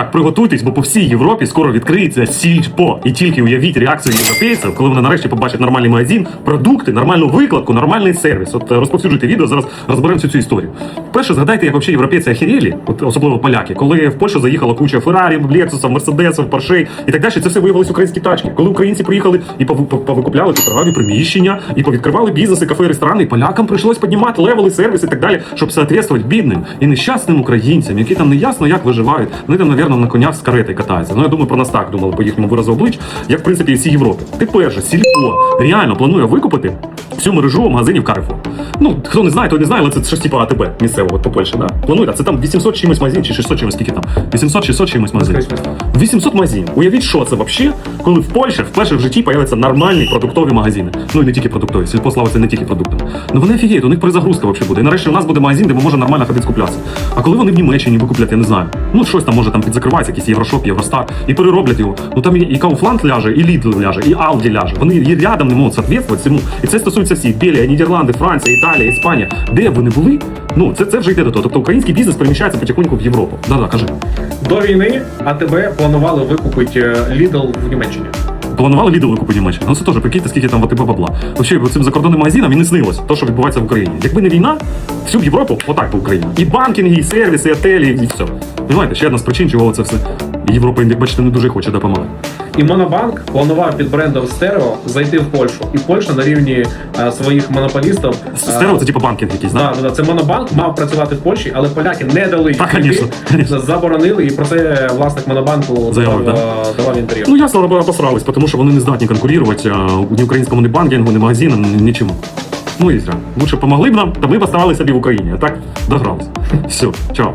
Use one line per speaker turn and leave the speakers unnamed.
Так, приготуйтесь, бо по всій Європі скоро відкриється сільпо. І тільки уявіть реакцію європейців, коли вони нарешті побачать нормальний магазин, продукти, нормальну викладку, нормальний сервіс. От е, розповсюджуйте відео, зараз розберемо всю цю історію. Перше, згадайте, як взагалі європейці охерєлі, от особливо поляки, коли в Польщу заїхала куча Феррарі, Лексусів, Мерседесів, Поршей і так далі. Це все виявилось українські тачки. Коли українці приїхали і пов- пов- повикупляли ці приміщення, і повідкривали бізнеси, кафе, ресторани, і полякам прийшлось піднімати левели, сервіс і так далі, щоб соответствувати бідним і нещасним українцям, які там не ясно як виживають. Вони там, напевно, на конях з каретою катається. Ну я думаю, про нас так думали по їхньому виразу облич, як в принципі і всій Європі. Тепер же сільпо реально планує викупити всю мережу магазинів Carrefour. Ну хто не знає, той не знає, але це щось типу АТБ місцевого по Польщі. Да? Планує, це там 800 чимось магазин чи 600 чимось, скільки там? 800 600 чимось магазин. 800 магазинів. Уявіть, що це взагалі, коли в Польщі вперше в житті появляться нормальні продуктові магазини. Ну і не тільки продуктові, сільпо славиться не тільки продуктами. Ну вони офігіють, у них перезагрузка взагалі буде. І нарешті у нас буде магазин, де ми можемо нормально ходити скуплятися. А коли вони в Німеччині викуплять, я не знаю. Ну щось там може там підзакривається, якийсь Єврошоп, Євростар, і перероблять його. Ну там і, Kaufland ляже, і Lidl ляже, і Aldi ляже. Вони і рядом не можуть соответствувати цьому. І це стосується всіх. Бельгія, Нідерланди, Франція, Італія, Іспанія. Де б вони були? Ну це, це вже йде до того. Тобто український бізнес переміщається потихоньку в Європу. Да-да, кажи.
До війни АТБ планували викупити е, Lidl в Німеччині.
Планували відео викупи Німеччини. Ну це теж прикиньте, скільки там в АТБ бабла. Взагалі, цим закордонним магазинам і не снилось те, що відбувається в Україні. Якби не війна, всю б Європу отак по Україні. І банкінги, і сервіси, і отелі, і все. Понимаєте, ще одна з причин, чого це все. Європа, як бачите, не дуже хоче допомагати.
І Монобанк планував під брендом Стерео зайти в Польщу. І Польща на рівні е, своїх монополістів. е,
Стерео це типу банкінг якийсь, да?
Да, да, це монобанк мав працювати в Польщі, але поляки не дали
Так,
їм
конечно, конечно.
заборонили, і про це власник монобанку
Заявив,
давав, е, давав інтерв'ю.
Ну ясно, вони посрались, тому що вони не здатні конкурувати а, ні українському ні банкінгу, ні магазину, ні нічому. Ну і зря. Лучше помогли б нам, та ми б оставалися собі в Україні, а так догрались. Все, чао.